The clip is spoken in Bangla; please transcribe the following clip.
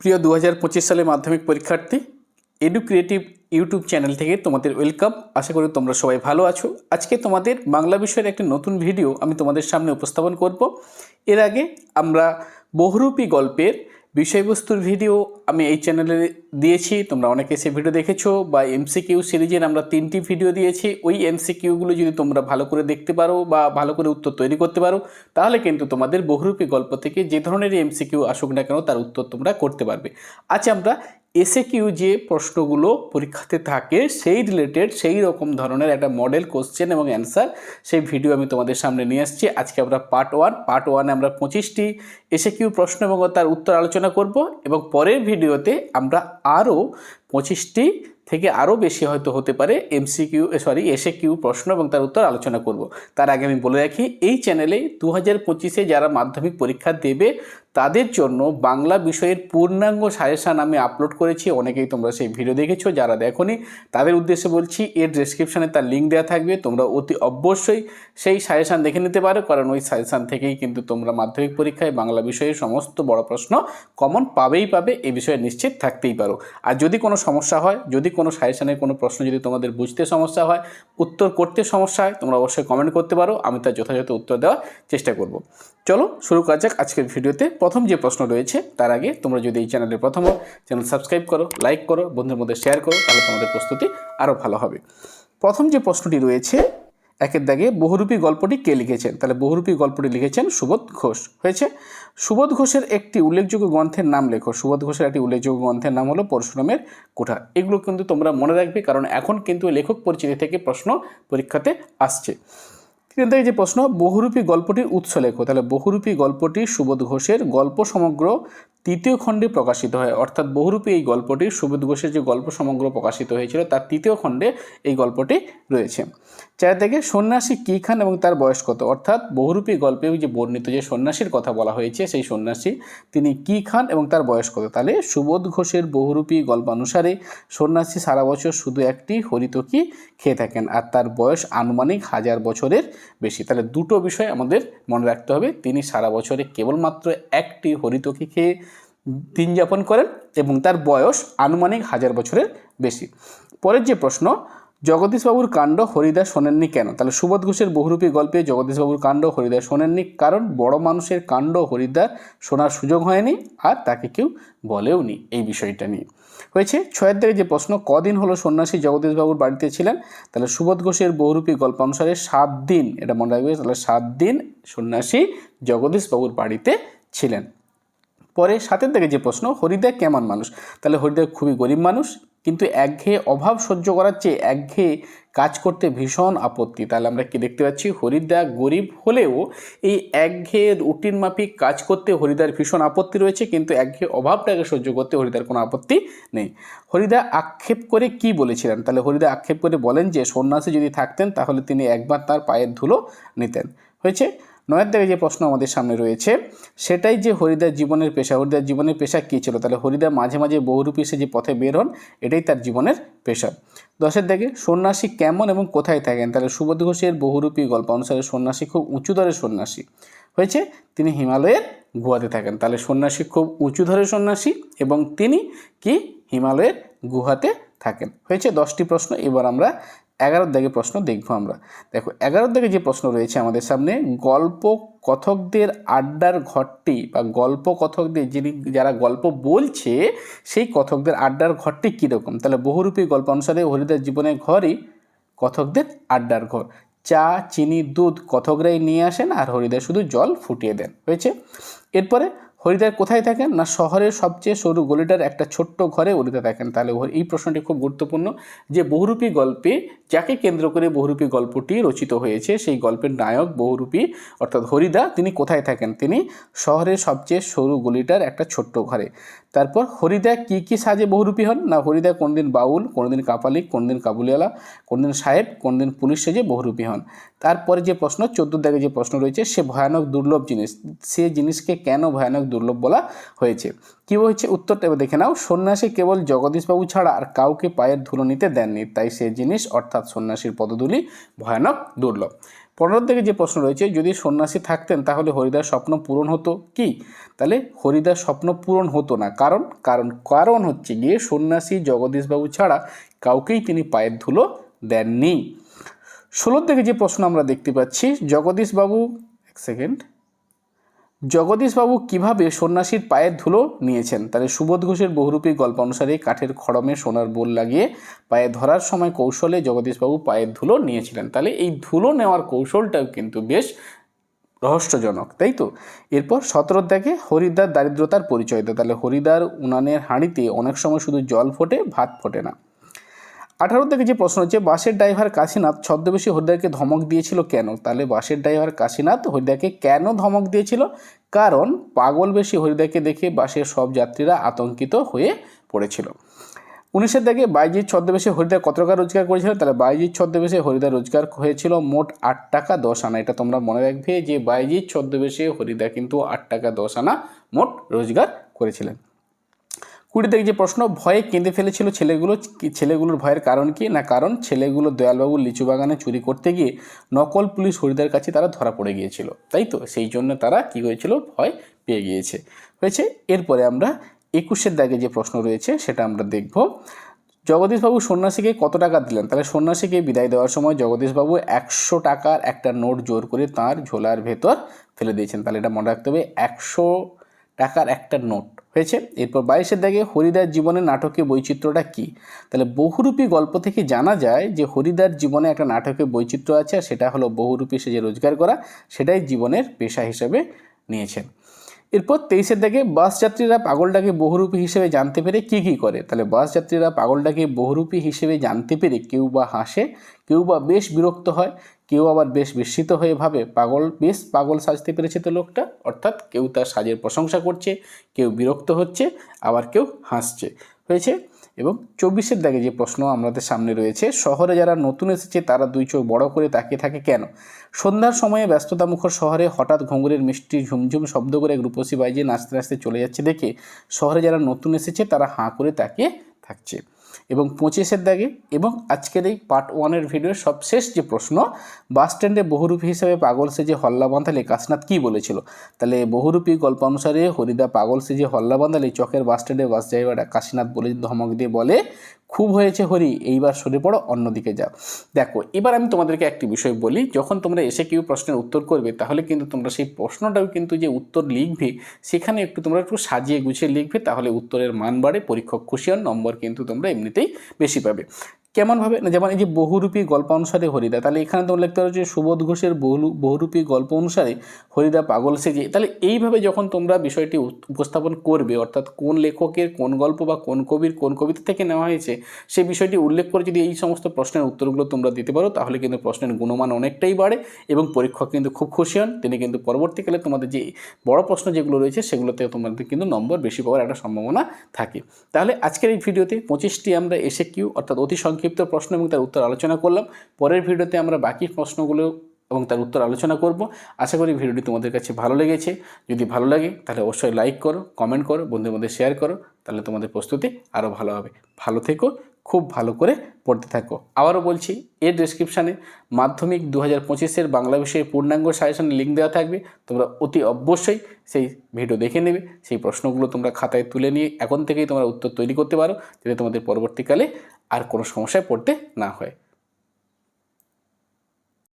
প্রিয় দু হাজার পঁচিশ সালে মাধ্যমিক পরীক্ষার্থী এডু ক্রিয়েটিভ ইউটিউব চ্যানেল থেকে তোমাদের ওয়েলকাম। আশা করি তোমরা সবাই ভালো আছো। আজকে তোমাদের বাংলা বিষয়ের একটি নতুন ভিডিও আমি তোমাদের সামনে উপস্থাপন করব। এর আগে আমরা বহুরূপী গল্পের বিষয়বস্তুর ভিডিও আমি এই চ্যানেলে দিয়েছি, তোমরা অনেকে সে ভিডিও দেখেছ বা এমসিকিউ সিরিজের আমরা তিনটি ভিডিও দিয়েছি। ওই এমসিকিউগুলো যদি তোমরা ভালো করে দেখতে পারো বা ভালো করে উত্তর তৈরি করতে পারো, তাহলে কিন্তু তোমাদের বহুরূপী গল্প থেকে যে ধরনের এমসিকিউ আসুক না কেন তার উত্তর তোমরা করতে পারবে। আজ আমরা এসে কিউ যে প্রশ্নগুলো পরীক্ষাতে থাকে, সেই রিলেটেড সেই রকম ধরনের একটা মডেল কোশ্চেন এবং অ্যান্সার সেই ভিডিও আমি তোমাদের সামনে নিয়ে আসছি। আজকে আমরা পার্ট ওয়ান পার্ট ওয়ানে আমরা পঁচিশটি এসে কিউ প্রশ্ন এবং তার উত্তর আলোচনা করব এবং পরের ভিডিওতে আমরা আরও পঁচিশটি থেকে আরও বেশি হয়তো হতে পারে এমসিকিউ সরি এসে কিউ প্রশ্ন এবং তার উত্তর আলোচনা করব। তার আগে আমি বলে রাখি, এই চ্যানেলে দু হাজার পঁচিশে যারা মাধ্যমিক পরীক্ষা দেবে তাদের জন্য বাংলা বিষয়ের পূর্ণাঙ্গ সাজেশান আমি আপলোড করেছি, অনেকেই তোমরা সেই ভিডিও দেখেছ, যারা দেখোনি, তাদের উদ্দেশ্যে বলছি, এর ডেসক্রিপশানে তার লিঙ্ক দেওয়া থাকবে, তোমরা অতি অবশ্যই সেই সাজেশান দেখে নিতে পারো, কারণ ওই সাজেশান থেকেই কিন্তু তোমরা মাধ্যমিক পরীক্ষায় বাংলা বিষয়ের সমস্ত বড় প্রশ্ন কমন পাবেই পাবে, এ বিষয়ে নিশ্চিত থাকতেই পারো। আর যদি কোনো সমস্যা হয়, যদি কোনো সাজেশানের কোনো প্রশ্ন যদি তোমাদের বুঝতে সমস্যা হয়, উত্তর করতে সমস্যা হয়, তোমরা অবশ্যই কমেন্ট করতে পারো, আমি তার যথাযথ উত্তর দেওয়ার চেষ্টা করব। চলো, শুরু করা যাক আজকের ভিডিওতে প্রথম যে প্রশ্ন রয়েছে, তার আগে তোমরা যদি এই চ্যানেলের প্রথম চ্যানেল সাবস্ক্রাইব করো, লাইক করো, বন্ধুদের মধ্যে শেয়ার করো, তাহলে তোমাদের প্রস্তুতি আরও ভালো হবে। প্রথম যে প্রশ্নটি রয়েছে, একের দাগে বহুরূপী গল্পটি কে লিখেছেন? তাহলে বহুরূপী গল্পটি লিখেছেন সুবোধ ঘোষ। হয়েছে? সুবোধ ঘোষের একটি উল্লেখযোগ্য গ্রন্থের নাম লেখো। সুবোধ ঘোষের একটি উল্লেখযোগ্য গ্রন্থের নাম হলো পরশুরামের কুঠার এগুলো কিন্তু তোমরা মনে রাখবে, কারণ এখন কিন্তু লেখক পরিচিতি থেকে প্রশ্ন পরীক্ষাতে আসছে। তিন থেকে যে প্রশ্ন, বহুরূপী গল্পটির উৎস লেখো। তাহলে বহুরূপী গল্পটি সুবোধ ঘোষের গল্প সমগ্র তৃতীয় খণ্ডে প্রকাশিত হয়। অর্থাৎ বহুরূপী এই গল্পটি সুবোধ ঘোষের যে গল্প সমগ্র প্রকাশিত হয়েছিল, তার তৃতীয় খণ্ডে এই গল্পটি রয়েছে। চার থেকে সন্ন্যাসী কী খান এবং তার বয়স কত? অর্থাৎ বহুরূপী গল্পে যে বর্ণিত যে সন্ন্যাসীর কথা বলা হয়েছে, সেই সন্ন্যাসী তিনি কী খান এবং তার বয়স কত? তাহলে সুবোধ ঘোষের বহুরূপী গল্প অনুসারে সন্ন্যাসী সারা বছর শুধু একটি হরিতকি খেয়ে থাকেন আর তার বয়স আনুমানিক হাজার বছরের বেশি। তাহলে দুটো বিষয় আমাদের মনে রাখতে হবে। তিনি সারা বছরে কেবলমাত্র একটি হরিতকি খেয়ে দিন যাপন করেন এবং তার বয়স আনুমানিক হাজার বছরের বেশি। পরের যে প্রশ্ন, জগদীশবাবুর কাণ্ড হরিদাস শোনেননি কেন? তাহলে সুবোধ ঘোষের বহুরূপী গল্পে জগদীশবাবুর কাণ্ড হরিদাস শোনেননি কারণ বড় মানুষের কাণ্ড হরিদাস শোনার সুযোগ হয়নি আর তাকে কেউ বলেও নি এই বিষয়টা নিয়ে। হয়েছে ছয়ের দিকে যে প্রশ্ন, কদিন হলো সন্ন্যাসী জগদীশবাবুর বাড়িতে ছিলেন? তাহলে সুবোধ ঘোষের বহুরূপী গল্প অনুসারে সাত দিন, এটা মনে রাখবে, তাহলে সাত দিন সন্ন্যাসী জগদীশবাবুর বাড়িতে ছিলেন। পরে সাতের দিকে যে প্রশ্ন হরিদা কেমন মানুষ? তাহলে হরিদা খুবই গরিব মানুষ, কিন্তু একঘেয়ে অভাব সহ্য করার চেয়ে একঘেয়ে কাজ করতে ভীষণ আপত্তি। তাহলে আমরা কি দেখতে পাচ্ছি? হরিদা গরিব হলেও এই একঘেয়ে রুটিন মাফিক কাজ করতে হরিদার ভীষণ আপত্তি রয়েছে, কিন্তু একঘেয়ে অভাবটাকে সহ্য করতে হরিদার কোনো আপত্তি নেই। হরিদা আক্ষেপ করে কি বলেছিলেন? তাহলে হরিদা আক্ষেপ করে বলেন যে, সন্ন্যাসী যদি থাকতেন, তাহলে তিনি একবার তার পায়ের ধুলো নিতেন। হয়েছে? নয়ের দিকে যে প্রশ্ন আমাদের সামনে রয়েছে, সেটাই যে হরিদার জীবনের পেশা, হরিদার জীবনের পেশা কী ছিল? তাহলে হরিদা মাঝে মাঝে বহুরূপী সে যে পথে বের হন, এটাই তার জীবনের পেশা। দশের দিকে, সন্ন্যাসী কেমন এবং কোথায় থাকেন? তাহলে সুবোধ ঘোষের বহুরূপী গল্প অনুসারে সন্ন্যাসী খুব উঁচু দরের সন্ন্যাসী। হয়েছে, তিনি হিমালয়ের গুহাতে থাকেন। তাহলে সন্ন্যাসী খুব উঁচু ধরে সন্ন্যাসী এবং তিনি কি? হিমালয়ের গুহাতে থাকেন। হয়েছে দশটি প্রশ্ন, এবার আমরা এগারোর দাগে প্রশ্ন দেখব আমরা। দেখো, এগারোর দাগে যে প্রশ্ন রয়েছে আমাদের সামনে গল্প কথকদের আড্ডার ঘরটি বা গল্প কথকদের যিনি, যারা গল্প বলছে, সেই কথকদের আড্ডার ঘরটি কীরকম? তাহলে বহুরূপী গল্প অনুসারে হরিদার জীবনের ঘরই কথকদের আড্ডার ঘর। চা, চিনি, দুধ কথকরাই নিয়ে আসেন আর হরিদা শুধু জল ফুটিয়ে দেন। হয়েছে? এরপরে হরিদার কোথায় থাকেন? না শহরের সবচেয়ে সরু গলিটার একটা ছোট্ট ঘরে হরিদা থাকেন? তাহলে এই প্রশ্নটি খুব গুরুত্বপূর্ণ যে বহুরূপী গল্পে যাকে কেন্দ্র করে বহুরূপী গল্পটি রচিত হয়েছে, সেই গল্পের নায়ক বহুরূপী, অর্থাৎ হরিদা, তিনি কোথায় থাকেন? তিনি শহরের সবচেয়ে সরু গলিটার একটা ছোট্ট ঘরে। তারপর হরিদা কি কি সাজে বহুরূপী হন? না হরিদা কোনদিন বাউল, কোনদিন কাপালিক কোনদিন কাবুলিওয়ালা, কোনদিন সাহেব, কোনদিন পুলিশ সেজে বহুরূপী হন। তারপরে যে প্রশ্ন চোদ্দ দাগে যে প্রশ্ন রয়েছে, সে ভয়ানক দুর্লভ জিনিস। সে জিনিসকে কেন ভয়ানক দুর্লভ বলা হয়েছে। কী হয়েছে? উত্তরটা দেখে নাও। সন্ন্যাসী কেবল জগদীশবাবু ছাড়া আর কাউকে পায়ের ধুলো নিতে দেননি, তাই সে জিনিস, অর্থাৎ সন্ন্যাসীর পদধূলি, ভয়ানক, দুর্লভ। পনেরো থেকে যে প্রশ্ন রয়েছে, যদি সন্ন্যাসী থাকতেন তাহলে হরিদার স্বপ্ন পূরণ হতো কি? তাহলে হরিদার স্বপ্ন পূরণ হতো না। কারণ? কারণ কারণ হচ্ছে গিয়ে সন্ন্যাসী জগদীশবাবু ছাড়া কাউকেই তিনি পায়ের ধুলো দেননি। ষোলোর থেকে যে প্রশ্ন আমরা দেখতে পাচ্ছি, জগদীশবাবু, এক সেকেন্ড জগদীশবাবু কীভাবে সন্ন্যাসীর পায়ের ধুলো নিয়েছেন? তাহলে সুবোধ ঘোষের বহুরূপী গল্প অনুসারে কাঠের খড়মে সোনার বোল লাগিয়ে পায়ে ধরার সময় কৌশলে জগদীশবাবু পায়ের ধুলো নিয়েছিলেন। তাহলে এই ধুলো নেওয়ার কৌশলটাও কিন্তু বেশ রহস্যজনক, তাই তো? এরপর সতেরো দেখে হরিদ্বার দারিদ্রতার পরিচয় দেয়। তাহলে হরিদ্বার উনানের হাঁড়িতে অনেক সময় শুধু জল ফোটে, ভাত ফোটে না। আঠারো থেকে যে প্রশ্ন হচ্ছে, বাসের ড্রাইভার কাশীনাথ ছদ্মবেশী হরিদাকে ধমক দিয়েছিল কেন? তাহলে বাসের ড্রাইভার কাশীনাথ হরিদাকে কেন ধমক দিয়েছিল? কারণ পাগল বেশি হরিদাকে দেখে বাসের সব যাত্রীরা আতঙ্কিত হয়ে পড়েছিল। উনিশের দাগে বাইজির ছদ্মবেশে হরিদা কত টাকা রোজগার করেছিল? তাহলে বাইজিৎ ছদ্মবেশে হরিদা রোজগার হয়েছিল মোট আট টাকা দশ আনা। এটা তোমরা মনে রাখবে যে বাইজির ছদ্মবেশে হরিদা কিন্তু আট টাকা দশ আনা মোট রোজগার করেছিলেন। কুড়ি থেকে যে প্রশ্ন, ভয়ে কেঁদে ফেলেছিল ছেলেগুলো ছেলেগুলোর ভয়ের কারণ কি? না কারণ ছেলেগুলো দয়ালবাবুর লিচু বাগানে চুরি করতে গিয়ে নকল পুলিশ হরিদার কাছে তারা ধরা পড়ে গিয়েছিল। তাই তো? সেই জন্য তারা কি হয়েছিল? ভয় পেয়ে গিয়েছে। হয়েছে, এরপরে আমরা একুশের দাগে যে প্রশ্ন রয়েছে, সেটা আমরা দেখব। জগদীশবাবু সন্ন্যাসীকে কত টাকা দিলেন? তাহলে সন্ন্যাসীকে বিদায় দেওয়ার সময় জগদীশবাবু একশো টাকার একটা নোট জোর করে তার ঝোলার ভেতর ফেলে দিয়েছেন। তাহলে এটা মনে রাখতে হবে, একশো টাকার একটা নোট। হয়েছে। এরপর বাইশের দাগে হরিদার জীবনের নাটকীয় বৈচিত্র্যটা কী? তাহলে বহুরূপী গল্প থেকে জানা যায় যে হরিদার জীবনে একটা নাটকীয় বৈচিত্র্য আছে আর সেটা হলো বহুরূপী সে যে রোজগার করা, সেটাই জীবনের পেশা হিসেবে নিয়েছেন। এরপর তেইশের দাগে বাস যাত্রীরা পাগলটাকে বহুরূপী হিসেবে জানতে পেরে কি কি করে? তাহলে বাস যাত্রীরা পাগলটাকে বহুরূপী হিসেবে জানতে পেরে কেউ বা হাসে, কেউ বা বেশ বিরক্ত হয় কেউ আবার বেশ বিস্মিত হয়ে ভাবে, পাগল, বেশ পাগল সাজতে পেরেছে তো লোকটা। অর্থাৎ কেউ তার সাজের প্রশংসা করছে, কেউ বিরক্ত হচ্ছে, আবার কেউ হাসছে। হয়েছে? এবং চব্বিশের দাগে যে প্রশ্ন আমাদের সামনে রয়েছে, শহরে যারা নতুন এসেছে তারা দুই চোখ বড় করে তাকিয়ে থাকে কেন? সন্ধ্যার সময়ে ব্যস্ততামুখর শহরে হঠাৎ ঘুঙুরের মিষ্টি ঝুমঝুম শব্দ করে এক রূপসী বাজিয়ে নাচতে নাচতে চলে যাচ্ছে দেখে, শহরে যারা নতুন এসেছে তারা হাঁ করে তাকিয়ে থাকছে। এবং পঁচিশের দাগে এবং আজকের এই পার্ট ওয়ানের ভিডিওর সবশেষ যে প্রশ্ন বাস স্ট্যান্ডে বহুরূপী হিসেবে পাগল সেজে হল্লা বাঁধালে কাশনাথ কী বলেছিল? তাহলে বহুরূপী গল্প অনুসারে হরিদা পাগল সেজে হল্লা বাঁধালে চকের বাস স্ট্যান্ডে বাস ড্রাইভার কাশীনাথ বলে ধমক দিয়ে বলে খুব হয়েছে হরি, এইবার সরে পড়ো, অন্যদিকে যাও। দেখো, এবার আমি তোমাদেরকে একটি বিষয় বলি, যখন তোমরা এসে কেউ প্রশ্নের উত্তর করবে, তাহলে কিন্তু তোমরা সেই প্রশ্নটাও কিন্তু যে উত্তর লিখবে, সেখানে একটু তোমরা একটু সাজিয়ে গুছিয়ে লিখবে, তাহলে উত্তরের মান বাড়ে, পরীক্ষক খুশি হন, নম্বর কিন্তু তোমরা এমনিতেই বেশি পাবে। কেমনভাবে যেমন এই যে বহুরূপী গল্প অনুসারে হরিদা, তাহলে এখানে তোমরা লিখতে পারো যে সুবোধ ঘোষের বহু বহুরূপী গল্প অনুসারে হরিদা পাগল সেজে। তাহলে এইভাবে যখন তোমরা বিষয়টি উপস্থাপন করবে, অর্থাৎ কোন লেখকের কোন গল্প বা কোন কবির কোন কবিতা থেকে নেওয়া হয়েছে সেই বিষয়টি উল্লেখ করে যদি এই সমস্ত প্রশ্নের উত্তরগুলো তোমরা দিতে পারো, তাহলে কিন্তু প্রশ্নের গুণমান অনেকটাই বাড়ে এবং পরীক্ষক কিন্তু খুব খুশি হন। তিনি কিন্তু পরবর্তীকালে তোমাদের যে বড় প্রশ্ন যেগুলো রয়েছে, সেগুলোতে তোমাদের কিন্তু নম্বর বেশি পাওয়ার একটা সম্ভাবনা থাকে। তাহলে আজকের এই ভিডিওতে পঁচিশটি আমরা এসে কিউ, অর্থাৎ অতি সংক্ষিপ্ত প্রশ্ন এবং তার উত্তর আলোচনা করলাম। পরের ভিডিওতে আমরা বাকি প্রশ্নগুলো এবং তার উত্তর আলোচনা করব। আশা করি ভিডিওটি তোমাদের কাছে ভালো লেগেছে। যদি ভালো লাগে, তাহলে অবশ্যই লাইক করো কমেন্ট করো, বন্ধুদের মধ্যে শেয়ার করো, তাহলে তোমাদের প্রস্তুতি আরও ভালো হবে। ভালো থেকো খুব ভালো করে পড়তে থাকো। আবারও বলছি, এর ডিসক্রিপশানে মাধ্যমিক দু হাজার পঁচিশের বাংলা বিষয়ে পূর্ণাঙ্গ সাজেশন লিঙ্ক দেওয়া থাকবে। তোমরা অতি অবশ্যই সেই ভিডিও দেখে নেবে। সেই প্রশ্নগুলো তোমরা খাতায় তুলে নিয়ে এখন থেকেই তোমরা উত্তর তৈরি করতে পারো, যাতে তোমাদের পরবর্তীকালে আর কোনো সমস্যায় পড়তে না হয়।